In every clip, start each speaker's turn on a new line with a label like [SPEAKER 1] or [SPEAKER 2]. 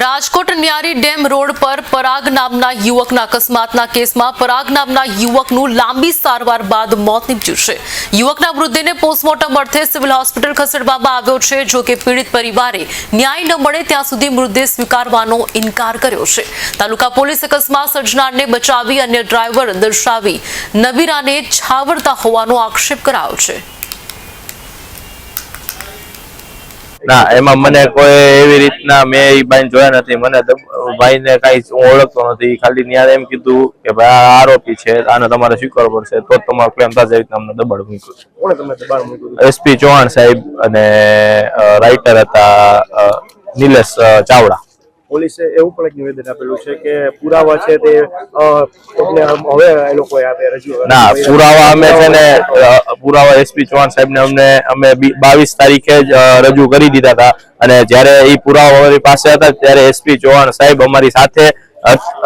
[SPEAKER 1] રાજકોટ ન્યારી dam road પર પરાગ નામના યુવકના અકસ્માતના કેસમાં પરાગ નામના યુવકનું લાંબી સારવાર બાદ મોત નીપજ્યું છે. યુવકના મૃતદેહને પોસ્ટમોર્ટમ અર્થે સિવિલ હોસ્પિટલ ખસેડવામાં આવ્યો છે, જો કે પીડિત પરિવારે ન્યાય ન મળે ત્યાં સુધી મૃતદેહ સ્વીકારવાનો ઇનકાર કર્યો છે. તાલુકા પોલીસ અકસ્માત સર્જનારને બચાવી અન્ય ડ્રાઈવર દર્શાવી નબીરાને છાવરતા હોવાનો આક્ષેપ કરાયો છે.
[SPEAKER 2] ના એમાં મને કોઈ એવી રીતના મેં એ ભાઈ જોયા નથી. મને ભાઈને કઈ હું ઓળખતો નથી. ખાલી ન્યાય એમ કીધું કે ભાઈ આ આરોપી છે આને તમારે સ્વીકારવો પડશે. તો જ તમારો ક્લેમ થશે એવી રીતના અમને દબાણ મૂક્યું. છે
[SPEAKER 3] કોણે તમને દબાણ મૂક્યું?
[SPEAKER 2] એસપી ચૌહાણ સાહેબ અને રાઇટર હતા નિલેશ ચાવડા.
[SPEAKER 3] પોલીસે એવું પણ એક નિવેદન આપેલું છે કે પુરાવા છે તે તમને હવે એ લોકોએ આપે રજૂ
[SPEAKER 2] ના પુરાવા અમે છે ને પુરાવા એસપી ચૌહાણ સાહેબને અમને અમે બાવીસ તારીખે જ રજૂ કરી દીધા હતા. અને જ્યારે એ પુરાવા અમારી પાસે હતા ત્યારે એસપી ચૌહાણ સાહેબ અમારી સાથે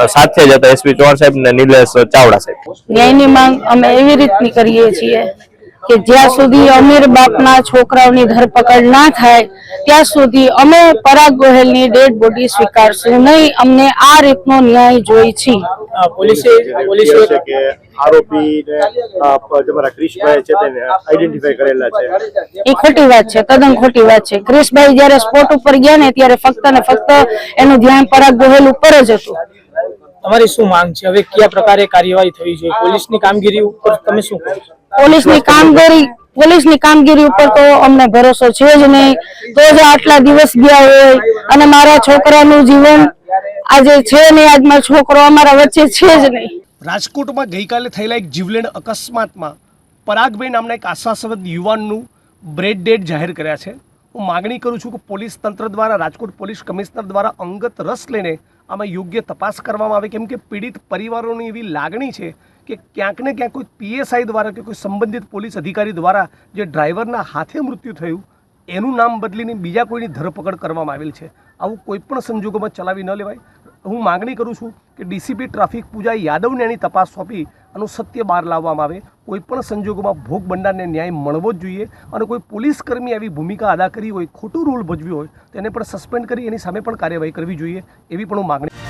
[SPEAKER 2] સાથે જ હતા. એસપી ચૌહાણ સાહેબ ને નિલેશ ચાવડા સાહેબ.
[SPEAKER 4] ન્યાયની માંગ અમે એવી રીતની કરીએ છીએ કે જ્યાં સુધી અમીર બાપના છોકરાઓની ધરપકડ ના થાય ત્યાં સુધી અમે પરાગ ગોહેલની ડેડ બોડી સ્વીકારશું નહીં. અમને આ રીતનો ન્યાય જોઈ છે.
[SPEAKER 5] પોલીસે પોલીસે
[SPEAKER 3] કે આરોપીને તમારા ક્રિશભાઈ છે તેને આઈડેન્ટિફાઈ કરેલા છે.
[SPEAKER 4] એ ખોટી વાત છે તદ્દન ખોટી વાત છે. ક્રિશભાઈ જ્યારે સ્પોટ ઉપર ગયા ને ત્યારે ફક્ત ને ફક્ત એનું ધ્યાન પરાગ ગોહેલ ઉપર જ હતું.
[SPEAKER 5] તમારી શું માંગ છે? હવે કયા પ્રકારે કાર્યવાહી થવી જોઈએ? પોલીસની કામગીરી ઉપર તમે શું કહો છો?
[SPEAKER 4] પોલીસની કામગીરી પોલીસની કામગીરી ઉપર તો અમને ભરોસો છે જ નહીં. તો જ આટલા દિવસ ગયા હોય અને મારા છોકરાનું જીવન આજે છે નહીં આજ મારો છોકરો અમારા વચ્ચે છે જ નહીં.
[SPEAKER 6] રાજકોટમાં ગઈકાલે થયેલા એક જીવલેણ અકસ્માતમાં પરાગભાઈ નામના એક આશ્વાસવદ યુવાનનું બ્રેડ ડેડ જાહેર કર્યા છે. હું માગણી કરું છું કે પોલીસ તંત્ર દ્વારા, રાજકોટ પોલીસ કમિશનર દ્વારા અંગત રસ લઈને આમાં યોગ્ય તપાસ કરવામાં આવે. કેમ કે પીડિત પરિવારોની એવી લાગણી છે કે ક્યાંક ને ક્યાંક કોઈ પીએસઆઈ દ્વારા કે કોઈ સંબંધિત પોલીસ અધિકારી દ્વારા જે ડ્રાઈવરના હાથે મૃત્યુ થયું, એનું નામ બદલીને બીજા કોઈની ધરપકડ કરવામાં આવેલ છે. આવું કોઈ પણ સંજોગોમાં ચલાવી ન લેવાય. હું માગણી કરું છું કે ડીસીપી ટ્રાફિક પૂજા યાદવને એની તપાસ સોંપી આનું સત્ય બહાર લાવવામાં આવે. કોઈ પણ સંજોગોમાં ભોગ બંડારને ન્યાય મળવો જ જોઈએ અને કોઈ પોલીસ કર્મી આવી ભૂમિકા અદા કરી હોય, ખોટું રોલ ભજવ્યો હોય, તેને પણ સસ્પેન્ડ કરી એની સામે પણ કાર્યવાહી કરવી જોઈએ, એવી પણ હું માગણી